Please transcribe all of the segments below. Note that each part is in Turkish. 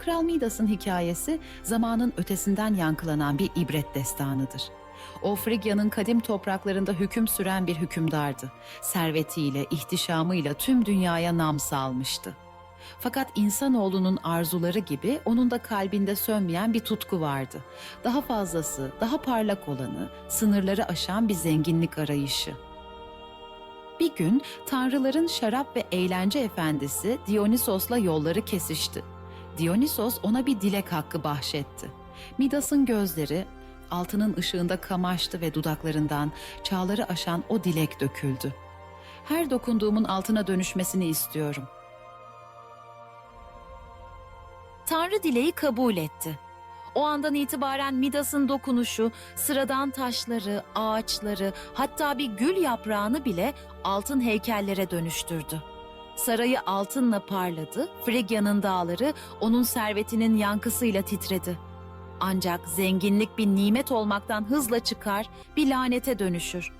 Kral Midas'ın hikayesi zamanın ötesinden yankılanan bir ibret destanıdır. O Frigya'nın kadim topraklarında hüküm süren bir hükümdardı. Servetiyle, ihtişamıyla tüm dünyaya nam salmıştı. Fakat insanoğlunun arzuları gibi onun da kalbinde sönmeyen bir tutku vardı. Daha fazlası, daha parlak olanı, sınırları aşan bir zenginlik arayışı. Bir gün tanrıların şarap ve eğlence efendisi Dionysos'la yolları kesişti. Dionysos ona bir dilek hakkı bahşetti. Midas'ın gözleri altının ışığında kamaştı ve dudaklarından çağları aşan o dilek döküldü. Her dokunduğumun altına dönüşmesini istiyorum. Tanrı dileği kabul etti. O andan itibaren Midas'ın dokunuşu sıradan taşları, ağaçları, hatta bir gül yaprağını bile altın heykellere dönüştürdü. Sarayı altınla parladı, Frigya'nın dağları onun servetinin yankısıyla titredi. Ancak zenginlik bir nimet olmaktan hızla çıkar, bir lanete dönüşür.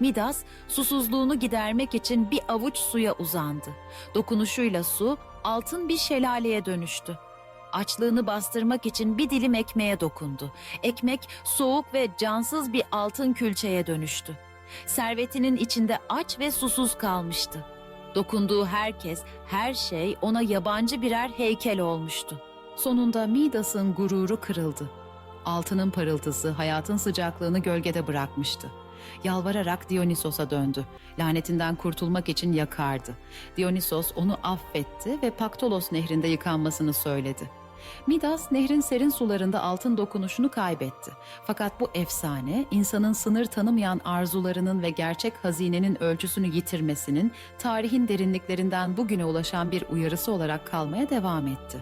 Midas susuzluğunu gidermek için bir avuç suya uzandı. Dokunuşuyla su altın bir şelaleye dönüştü. Açlığını bastırmak için bir dilim ekmeğe dokundu. Ekmek soğuk ve cansız bir altın külçeye dönüştü. Servetinin içinde aç ve susuz kalmıştı. Dokunduğu herkes, her şey ona yabancı birer heykel olmuştu. Sonunda Midas'ın gururu kırıldı. Altının parıltısı hayatın sıcaklığını gölgede bırakmıştı. Yalvararak Dionysos'a döndü. Lanetinden kurtulmak için yakardı. Dionysos onu affetti ve Paktolos nehrinde yıkanmasını söyledi. Midas nehrin serin sularında altın dokunuşunu kaybetti. Fakat bu efsane insanın sınır tanımayan arzularının ve gerçek hazinenin ölçüsünü yitirmesinin tarihin derinliklerinden bugüne ulaşan bir uyarısı olarak kalmaya devam etti.